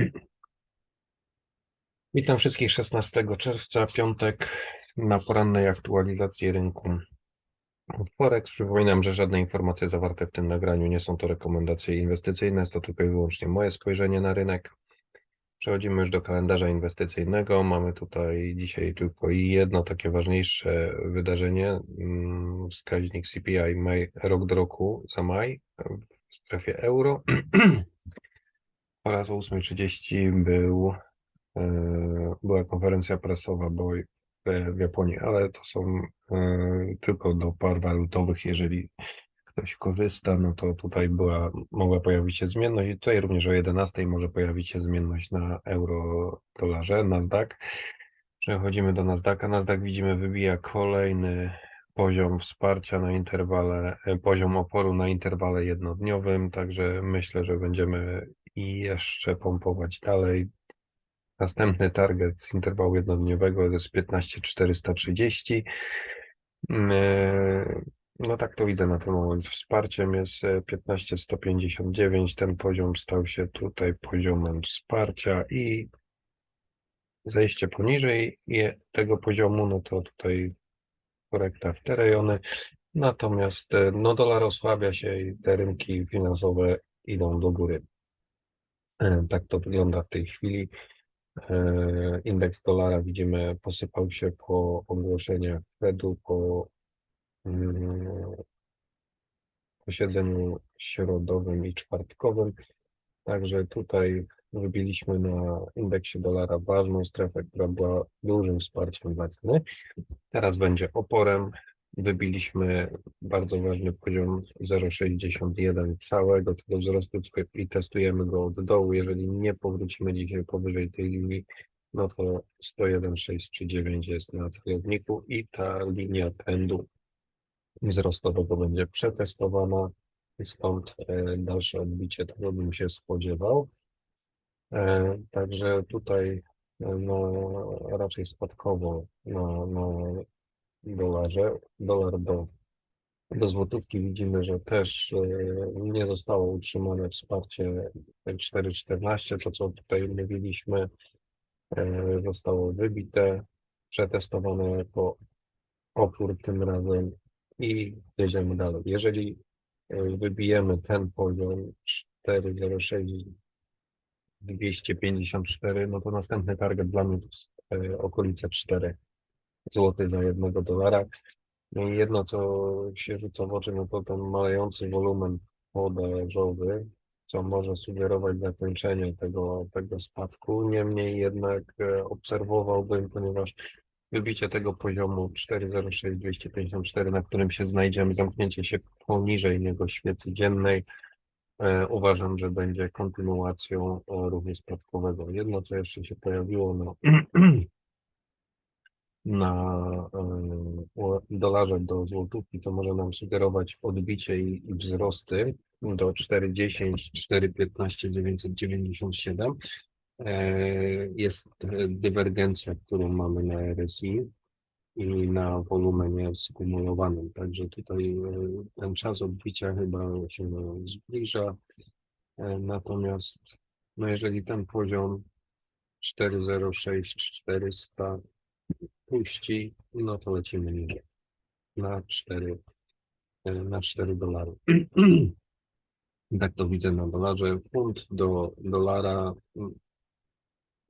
Witam wszystkich 16 czerwca, piątek, na porannej aktualizacji rynku Forex. Przypominam, że żadne informacje zawarte w tym nagraniu nie są to rekomendacje inwestycyjne, jest to tylko i wyłącznie moje spojrzenie na rynek. Przechodzimy już do kalendarza inwestycyjnego. Mamy tutaj dzisiaj tylko jedno takie ważniejsze wydarzenie. mm, Wskaźnik CPI maj, rok do roku za maj w strefie euro. Oraz o 8.30 był e, była konferencja prasowa bo w Japonii, ale to są e, tylko do par walutowych. Jeżeli ktoś korzysta, no to tutaj była, mogła pojawić się zmienność i tutaj również o 11 może pojawić się zmienność na euro dolarze, Nasdaq. Przechodzimy do Nasdaqa. Nasdaq widzimy wybija kolejny poziom wsparcia na interwale, e, poziom oporu na interwale jednodniowym, także myślę, że będziemy i jeszcze pompować dalej. Następny target z interwału jednodniowego to jest 15430. Mm, e, No tak to widzę na ten moment. Wsparciem jest e, 15159. Ten poziom stał się tutaj poziomem wsparcia i zejście poniżej tego poziomu, no to tutaj korekta w te rejony. Natomiast e, no dolar osłabia się i te rynki finansowe idą do góry. E, Tak to wygląda w tej chwili. E, Indeks dolara widzimy posypał się po ogłoszeniach Fedu, po mm, posiedzeniu środowym i czwartkowym. Także tutaj wybiliśmy na indeksie dolara ważną strefę, która była dużym wsparciem dla ceny. Teraz będzie oporem. Wybiliśmy bardzo ważny poziom 0,61 całego tego wzrostu i testujemy go od dołu. Jeżeli nie powrócimy dzisiaj powyżej tej linii, no to 101,639 jest na celowniku i ta linia trendu wzrostowego będzie przetestowana stąd e, dalsze odbicie tego bym się spodziewał. E, Także tutaj e, no, raczej spadkowo na, na dolarze. Dolar do, do złotówki widzimy, że też e, nie zostało utrzymane wsparcie 4,14, to co tutaj mówiliśmy, e, zostało wybite, przetestowane po opór tym razem i jedziemy dalej. Jeżeli e, wybijemy ten poziom 4,06 254, no to następny target dla mnie to jest okolice 4 zł za jednego dolara. No jedno, co się rzuca w oczy, no to ten malejący wolumen podażowy, co może sugerować zakończenie tego, tego spadku. Niemniej jednak e, obserwowałbym, ponieważ wybicie tego poziomu 4,06,254, na którym się znajdziemy, zamknięcie się poniżej niego świecy dziennej, e, uważam, że będzie kontynuacją e, ruchu spadkowego. Jedno, co jeszcze się pojawiło no, na dolarze do złotówki, co może nam sugerować odbicie i, wzrosty do 4,10, 4,15, 997. E, Jest e, dywergencja, którą mamy na RSI i na wolumenie skumulowanym. Także tutaj e, ten czas odbicia chyba się zbliża. E, Natomiast no jeżeli ten poziom 406 400 puści, no to lecimy niżej na 4 e, na 4 dolary. Tak to widzę na dolarze. Funt do dolara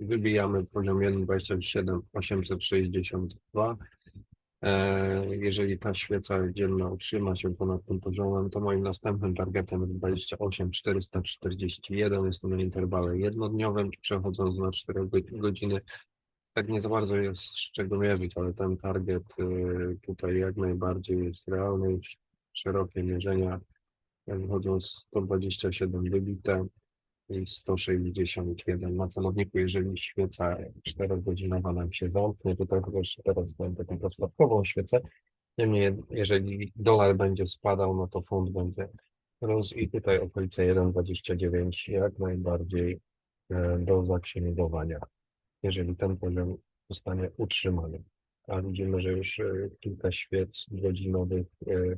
wybijamy poziom 1,27 862. E, Jeżeli ta świeca dzienna utrzyma się ponad tym poziomem, to moim następnym targetem jest 28 441. Jest to na interwale jednodniowym, przechodząc na 4 go- godziny. Tak nie za bardzo jest z czego mierzyć, ale ten target y, tutaj jak najbardziej jest realny. Sz- Szerokie mierzenia wychodzą 127 wybite i 161 na celowniku, jeżeli świeca 4-godzinowa nam się zamknie, to też teraz mam taką rozkładkową świecę. Niemniej, jeżeli dolar będzie spadał, no to funt będzie rósł i tutaj okolice 1,29 jak najbardziej e, do zaksięgowania, jeżeli ten poziom zostanie utrzymany. A widzimy, że już e, kilka świec godzinowych e,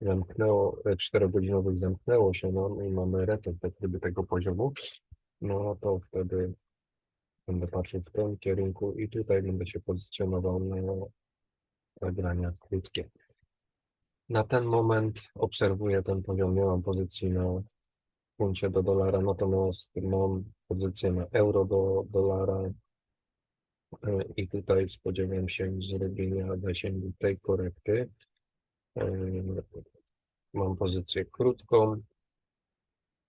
zamknęło, e, czterogodzinowych zamknęło się, no i mamy retest jak gdyby tego poziomu. no to wtedy będę patrzył w tym kierunku i tutaj będę się pozycjonował na nagrania krótkie. Na ten moment obserwuję ten poziom, nie mam pozycji na funcie do dolara, natomiast mam pozycję na euro do dolara i tutaj spodziewam się zrobienia zasięgu tej korekty. E, Mam pozycję krótką,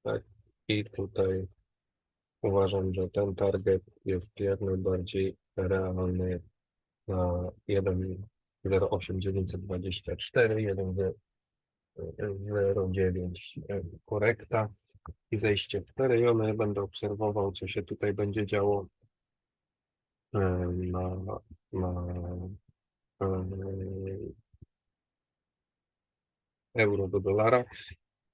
tak, i tutaj uważam, że ten target jest jak najbardziej realny na 1.08924, 1.09 e, korekta i zejście w te rejony. Będę obserwował, co się tutaj będzie działo e, na, na e, euro do dolara.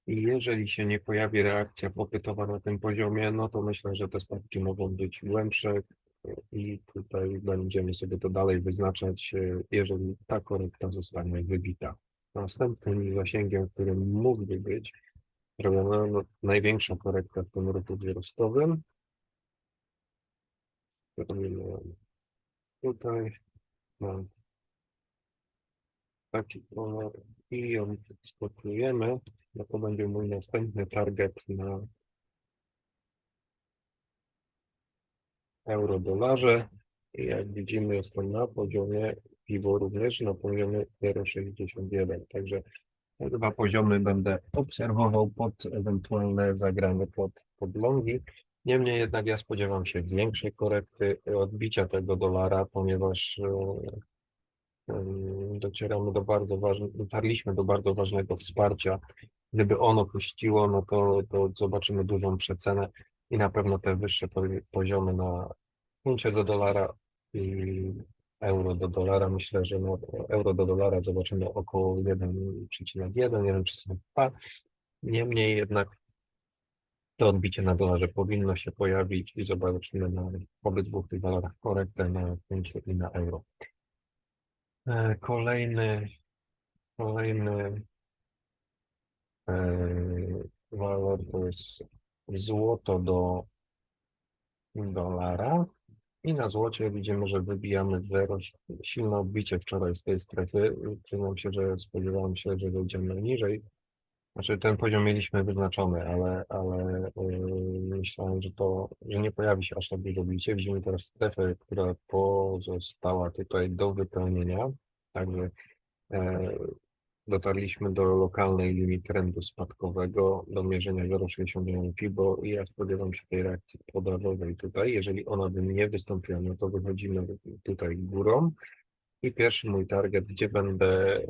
I jeżeli się nie pojawi reakcja popytowa na tym poziomie, no to myślę, że te spadki mogą być głębsze i tutaj będziemy sobie to dalej wyznaczać, e, jeżeli ta korekta zostanie wybita. Następnym zasięgiem, którym mógłby być robiona no, największa korekta w tym ruchu wzrostowym. Robimy Tutaj mam taki kolor i ją skopujemy, no to będzie mój następny target na euro-dolarze. Jak widzimy, jest to na poziomie piwo również na poziomie 0,61. Także te dwa poziomy będę obserwował pod ewentualne zagrane pod, pod longi. Niemniej jednak ja spodziewam się większej korekty odbicia tego dolara, ponieważ e, em, docieramy do bardzo ważnego, dotarliśmy do bardzo ważnego wsparcia. Gdyby ono puściło, no to, to zobaczymy dużą przecenę i na pewno te wyższe po- poziomy na funcie do dolara i euro do dolara. Myślę, że no, euro do dolara zobaczymy około 1,1, 1,2. Niemniej jednak to odbicie na dolarze powinno się pojawić i zobaczymy na obydwu tych walorach korektę na funcie i na euro. E, Kolejny, kolejny e, walor to jest złoto do dolara. I na złocie widzimy, że wybijamy zero, silne odbicie wczoraj z tej strefy. Przyznam się, że spodziewałem się, że wejdziemy niżej. Znaczy ten poziom mieliśmy wyznaczony, ale, ale yy, myślałem, że to, że nie pojawi się aż tak dużo odbicie. Widzimy teraz strefę, która pozostała tutaj do wypełnienia. Także e, dotarliśmy do lokalnej linii trendu spadkowego do mierzenia 0,61 FIBO i ja spodziewam się tej reakcji podażowej tutaj. Jeżeli ona by nie wystąpiła, no to wychodzimy tutaj górą i pierwszy mój target, gdzie będę e,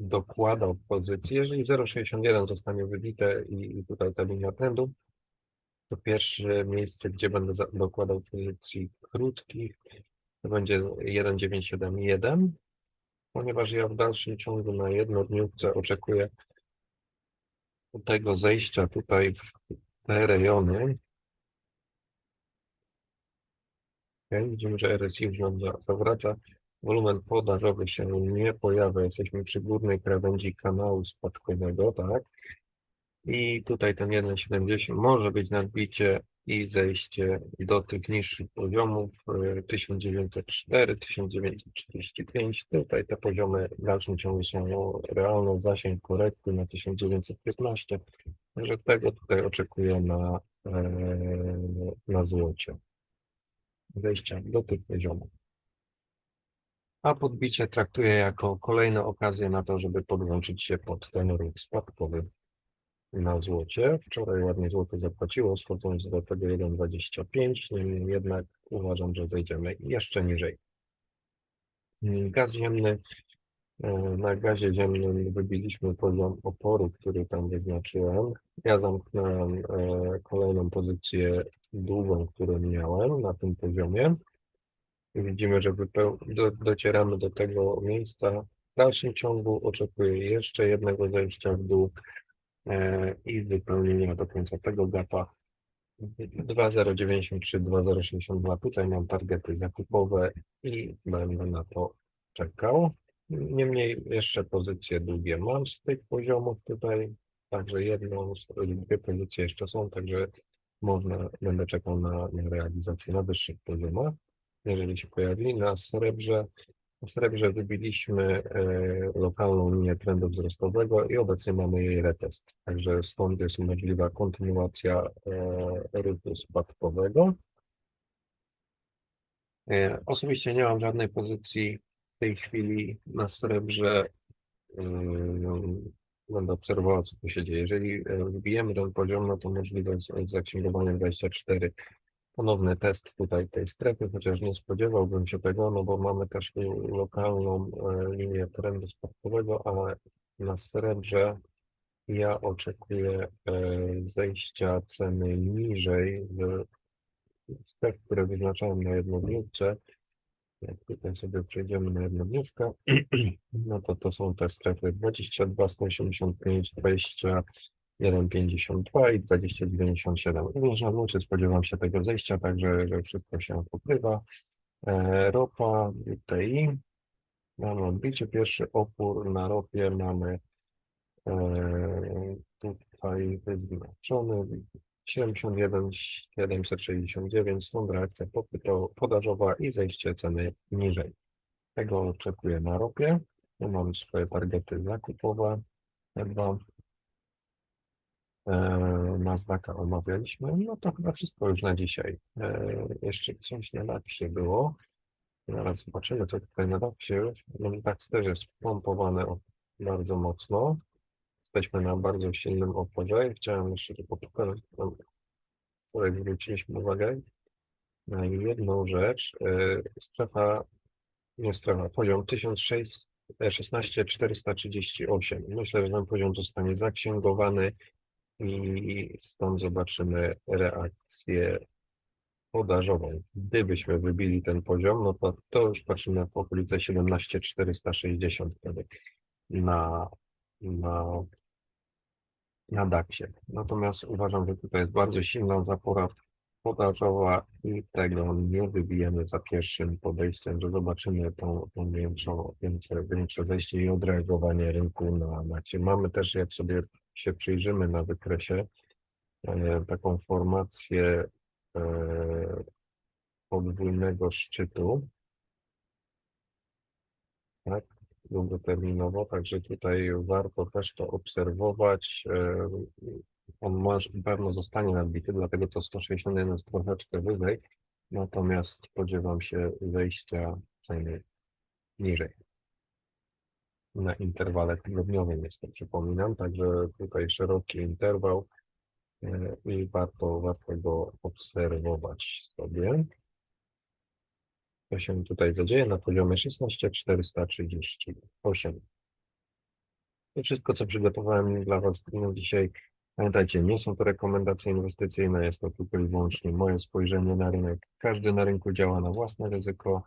dokładał pozycję, jeżeli 0,61 zostanie wybite i, tutaj ta linia trendu, to pierwsze miejsce, gdzie będę dokładał pozycji krótkich, to będzie 1,971 ponieważ ja w dalszym ciągu na jednodniówce oczekuję tego zejścia tutaj w te rejony. Okay, widzimy, że RSI już nam za- zawraca. Wolumen podażowy się nie pojawia. Jesteśmy przy górnej krawędzi kanału spadkowego, tak? I tutaj ten 1,70 może być nadbicie i zejście do tych niższych poziomów e, 1904, 1935. Tutaj te poziomy w dalszym ciągu są realne, zasięg korekty na 1915. Także tego tutaj oczekuję na, e, na złocie. Wejścia do tych poziomów. A podbicie traktuję jako kolejną okazję na to, żeby podłączyć się pod ten ruch spadkowy na złocie. Wczoraj ładnie złoto zapłaciło, schodząc do tego 1,25, niemniej jednak uważam, że zejdziemy jeszcze niżej. Mm, Gaz ziemny, e, na gazie ziemnym wybiliśmy poziom oporu, który tam wyznaczyłem. Ja zamknąłem e, kolejną pozycję długą, którą miałem na tym poziomie. Widzimy, że do, docieramy do tego miejsca. W dalszym ciągu oczekuję jeszcze jednego zejścia w dół e, i wypełnienia do końca tego gapa 2,093, 2,062. Tutaj mam targety zakupowe i będę na to czekał. Niemniej jeszcze pozycje długie mam z tych poziomów tutaj, także jedną, z- dwie pozycje jeszcze są, także można, będę czekał na, na realizację na wyższych poziomach, jeżeli się pojawi. Na srebrze, na srebrze wybiliśmy e, lokalną linię trendu wzrostowego i obecnie mamy jej retest. Także stąd jest możliwa kontynuacja e, ruchu spadkowego. E, Osobiście nie mam żadnej pozycji w tej chwili na srebrze. Ym, Będę obserwował, co tu się dzieje. Jeżeli wbijemy ten poziom, no to możliwe jest zaksięgowanie 24. Ponowny test tutaj tej strefy, chociaż nie spodziewałbym się tego, no bo mamy też lokalną e, linię trendu spadkowego, ale na srebrze ja oczekuję e, zejścia ceny niżej w stref, które wyznaczałem na jednodniówce. Jak tutaj sobie przejdziemy na jednodniówkę, no to to są te strefy 22, 185, 21, 52 i 2097. Również na lucie spodziewam się tego zejścia, także że wszystko się pokrywa. E, ropa, UTI. Mamy odbicie, pierwszy opór na ropie mamy e, tutaj wyznaczony 71 769, stąd reakcja podażowa i zejście ceny niżej. Tego oczekuję na ropie. Tu mam swoje targety zakupowe. E, Nasdaqa omawialiśmy. No to chyba wszystko już na dzisiaj. E, jeszcze coś na DAX-ie było. Zaraz zobaczymy, co tutaj na DAX-ie. No, DAX też jest pompowany o- bardzo mocno. Jesteśmy na bardzo silnym oporze chciałem jeszcze tylko pokazać, no, wczoraj zwróciliśmy uwagę na jedną rzecz. E, Strefa, nie strefa, poziom 1600, e, 16 438. Myślę, że ten poziom zostanie zaksięgowany i stąd zobaczymy reakcję podażową. Gdybyśmy wybili ten poziom, no to, to już patrzymy w okolice 17 460 wtedy na, na, na DAX-ie. Natomiast uważam, że tutaj jest bardzo silna zapora podażowa i tego nie wybijemy za pierwszym podejściem, że zobaczymy tą, tą większą, większe, większe zejście i odreagowanie rynku na macie. Mamy też, jak sobie się przyjrzymy na wykresie, e, taką formację e, podwójnego szczytu. Tak, długoterminowo, także tutaj warto też to obserwować. E, On może, pewno zostanie nadbity, dlatego to 161 jest troszeczkę wyżej, natomiast spodziewam się zejścia ceny niżej. Na interwale tygodniowym jest to, przypominam, także tutaj szeroki interwał e, i warto, warto go obserwować sobie. Co się tutaj zadzieje na poziomie 16438. To wszystko, co przygotowałem dla Was no, dzisiaj. Pamiętajcie, nie są to rekomendacje inwestycyjne, jest to tylko i wyłącznie moje spojrzenie na rynek. Każdy na rynku działa na własne ryzyko.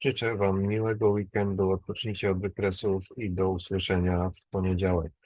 Życzę Wam miłego weekendu, odpocznijcie od wykresów i do usłyszenia w poniedziałek.